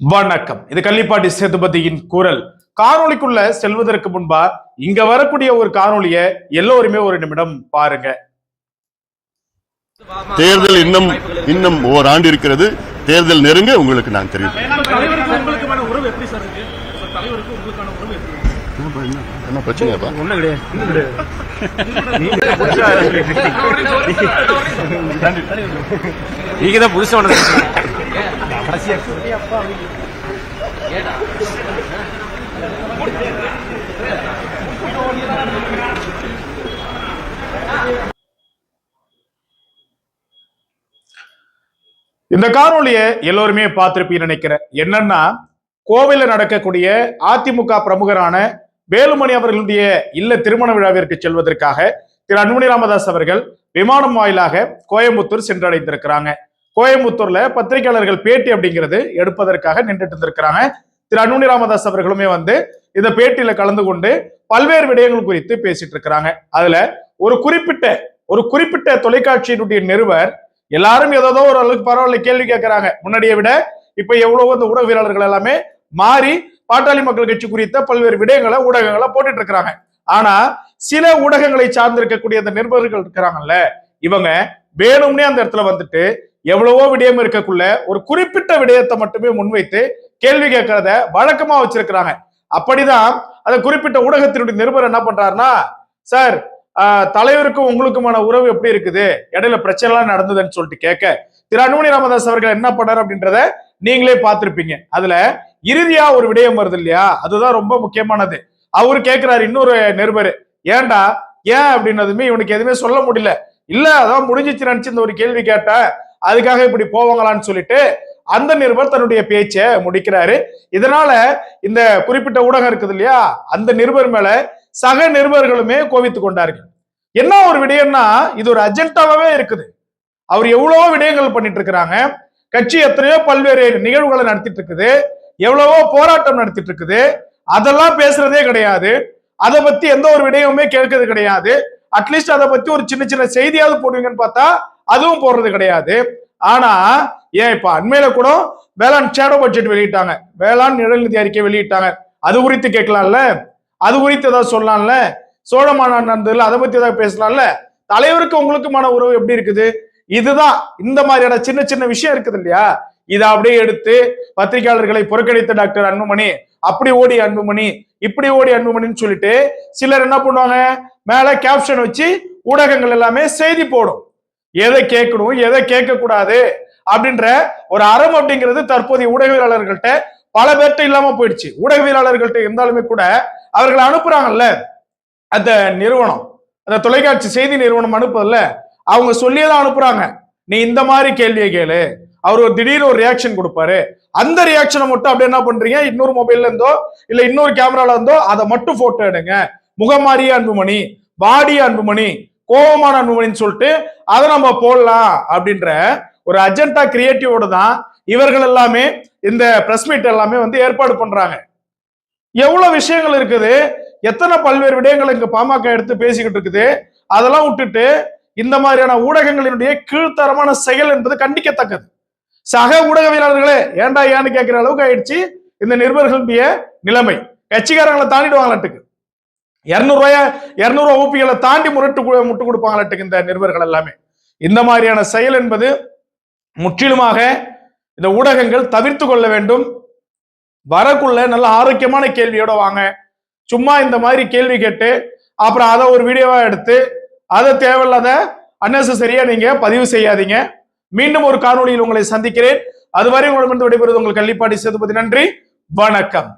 வணக்கம். இது கள்ளிப்பாட்டி சேதுபதியின் குரல். காணொளிக்குள்ள செல்வதற்கு முன்பா இங்க வரக்கூடிய ஒரு காணொளிய எல்லோருமே ஒரு நிமிடம் பாருங்க. தேர்தல் இன்னும் இன்னும் ஓராண்டு இருக்கிறது தேர்தல் நெருங்க உங்களுக்கு நான் தெரியும். என்ன பிரச்சனையாப்பா? நீங்க தான் புதுசா ஒன்று இந்த காணொலியை எல்லோருமே பார்த்திருப்பீங்கன்னு நினைக்கிறேன். என்னன்னா கோவில்ல நடக்கக்கூடிய அதிமுக பிரமுகரான வேலுமணி அவர்களுடைய இல்ல திருமண விழாவிற்கு செல்வதற்காக திரு அன்புமணி ராமதாஸ் அவர்கள் விமானம் வாயிலாக கோயம்புத்தூர் சென்றடைந்திருக்கிறாங்க. கோயம்புத்தூர்ல பத்திரிகையாளர்கள் பேட்டி அப்படிங்கிறது எடுப்பதற்காக நின்றுட்டு இருந்திருக்கிறாங்க. திரு அன்புமணி ராமதாஸ் அவர்களுமே வந்து இந்த பேட்டியில கலந்து கொண்டு பல்வேறு விடயங்கள் குறித்து பேசிட்டு இருக்கிறாங்க. அதுல ஒரு குறிப்பிட்ட ஒரு குறிப்பிட்ட தொலைக்காட்சியினுடைய நிறுவர் எல்லாரும் ஏதோ ஒரு அளவுக்கு பரவாயில்ல கேள்வி கேட்கிறாங்க. முன்னாடியை விட இப்ப எவ்வளவோ இந்த ஊடகவியலாளர்கள் எல்லாமே மாறி பாட்டாளி மக்கள் கட்சி குறித்த பல்வேறு விடயங்களை ஊடகங்களை போட்டுட்டு இருக்கிறாங்க. ஆனா சில ஊடகங்களை சார்ந்திருக்கக்கூடிய அந்த நிருபர்கள் இருக்கிறாங்கல்ல இவங்க வேணும்னே அந்த இடத்துல வந்துட்டு எவ்வளவோ விடயம் இருக்கக்குள்ள ஒரு குறிப்பிட்ட விடயத்தை மட்டுமே முன்வைத்து கேள்வி கேட்கறத வழக்கமா வச்சிருக்கிறாங்க. அப்படிதான் அந்த குறிப்பிட்ட ஊடகத்தினுடைய நிருபர் என்ன பண்றாருன்னா சார் தலைவருக்கும் உங்களுக்குமான உறவு எப்படி இருக்குது? இடையில பிரச்சனை எல்லாம் நடந்ததுன்னு சொல்லிட்டு கேட்க திரு. அன்புமணி ராமதாஸ் அவர்கள் என்ன பண்ணார் அப்படின்றத நீங்களே பார்த்திருப்பீங்க. அதுல இறுதியா ஒரு விடயம் வருது இல்லையா? அதுதான் ரொம்ப முக்கியமானது. அவரு கேட்கிறாரு இன்னொரு நிருபர் ஏன்டா? ஏன்? அப்படின்னதுமே இவனுக்கு எதுவுமே சொல்ல முடியல. இல்ல அதான் முடிஞ்சிச்சு நினைச்சு இந்த ஒரு கேள்வி கேட்டேன் அதுக்காக இப்படி போவாங்களான்னு சொல்லிட்டு அந்த நிருபர் தன்னுடைய பேச்சை முடிக்கிறாரு. இதனால இந்த குறிப்பிட்ட ஊடகம் இருக்குது இல்லையா? அந்த நிருபர் மேல சக நிருபர்களுமே கோவித்து கொண்டார்கள். என்ன ஒரு விடயம்னா இது ஒரு அஜெண்டாவே இருக்குது. அவர் எவ்வளவோ விடயங்கள் பண்ணிட்டு இருக்கிறாங்க. கட்சி எத்தனையோ பல்வேறு நிகழ்வுகளை நடத்திட்டு இருக்குது. எவ்வளவோ போராட்டம் நடத்திட்டு இருக்குது. அதெல்லாம் பேசுறதே கிடையாது. அதை பத்தி எந்த ஒரு விடயமுமே கேட்கறது கிடையாது. அட்லீஸ்ட் அதை பத்தி ஒரு சின்ன சின்ன செய்தியாவது போடுவீங்கன்னு பார்த்தா அதுவும் போடுறது கிடையாது. ஆனா ஏன் இப்ப அண்மையில கூட வேளாண் ஷேடோ பட்ஜெட் வெளியிட்டாங்க. வேளாண் நிழல்நிதி அறிக்கை வெளியிட்டாங்க. அது குறித்து கேட்கலாம்ல? அது குறித்து ஏதாவது சொல்லலாம்ல? சோழ மாநாடு நடந்ததுல அதை பத்தி ஏதாவது பேசலாம்ல? தலைவருக்கு உங்களுக்குமான உறவு எப்படி இருக்குது? இதுதான் இந்த மாதிரியான சின்ன சின்ன விஷயம் இருக்குது இல்லையா? இதை அப்படியே எடுத்து பத்திரிகையாளர்களை புறக்கணித்த டாக்டர் அன்புமணி அப்படி ஓடி அன்புமணி இப்படி ஓடி அன்புமணின்னு சொல்லிட்டு சிலர் என்ன பண்ணுவாங்க? மேல கேப்ஷன் வச்சு ஊடகங்கள் எல்லாமே செய்தி போடும். எதை கேட்கணும் எதை கேட்க கூடாது அப்படின்ற ஒரு அறம் அப்படிங்கிறது தற்போதைய ஊடகவியலாளர்கள்ட்ட பல பேர்ட்ட இல்லாம போயிடுச்சு. ஊடகவியலாளர்கள்ட்ட இருந்தாலுமே கூட அவர்களை அனுப்புறாங்கல்ல. அந்த நிறுவனம் அந்த தொலைக்காட்சி செய்தி நிறுவனம் அனுப்புதுல்ல அவங்க சொல்லியே தான் அனுப்புறாங்க. நீ இந்த மாதிரி கேள்வியை கேளு. அவர் ஒரு திடீர்னு ஒரு ரியாக்ஷன் கொடுப்பாரு. அந்த ரியாக்ஷனை மட்டும் அப்படியே என்ன பண்றீங்க? இன்னொரு மொபைல்ல இருந்தோ இல்ல இன்னொரு கேமரால இருந்தோ அதை மட்டும் போட்டோ எடுங்க. முகமாரிய அன்புமணி பாடி அன்புமணி கோபமான நூலின்னு சொல்லிட்டு அதை நம்ம போடலாம் அப்படின்ற ஒரு அஜெண்டா கிரியேட்டிவோட தான் இவர்கள் எல்லாமே இந்த பிரஸ் மீட் எல்லாமே வந்து ஏற்பாடு பண்றாங்க. எவ்வளவு விஷயங்கள் இருக்குது எத்தனை பல்வேறு விடயங்கள் இங்க பாமக எடுத்து பேசிக்கிட்டு இருக்குது அதெல்லாம் விட்டுட்டு இந்த மாதிரியான ஊடகங்களினுடைய கீழ்த்தரமான செயல் என்பது கண்டிக்கத்தக்கது. சக ஊடகவியலாளர்களே ஏன்டா ஏன்னு கேட்கிற அளவுக்கு ஆயிடுச்சு. இந்த நிருபர்களுடைய நிலைமை. கட்சிக்காரங்களை தாண்டிடுவாங்களாட்டுக்கு. இரநூறுவாயா? இரநூறுவா ஓபிகளை ஊப்பிகளை தாண்டி முரட்டு முட்டு கொடுப்பாங்களாட்டுக்கு இந்த நிருபர்கள் எல்லாமே. இந்த மாதிரியான செயல் என்பது முற்றிலுமாக இந்த ஊடகங்கள் தவிர்த்து கொள்ள வேண்டும். வரக்குள்ள நல்ல ஆரோக்கியமான கேள்வியோட வாங்க. சும்மா இந்த மாதிரி கேள்வி கேட்டு அப்புறம் அதை ஒரு வீடியோவா எடுத்து அதை தேவையில்லாத அன்னெசரியா நீங்க பதிவு செய்யாதீங்க. மீண்டும் ஒரு காணொளியில் உங்களை சந்திக்கிறேன். அதுவரை உங்களிடமிருந்து விடைபெறுவது உங்கள் கள்ளிப்பாடி சேதுபதி. நன்றி. வணக்கம்.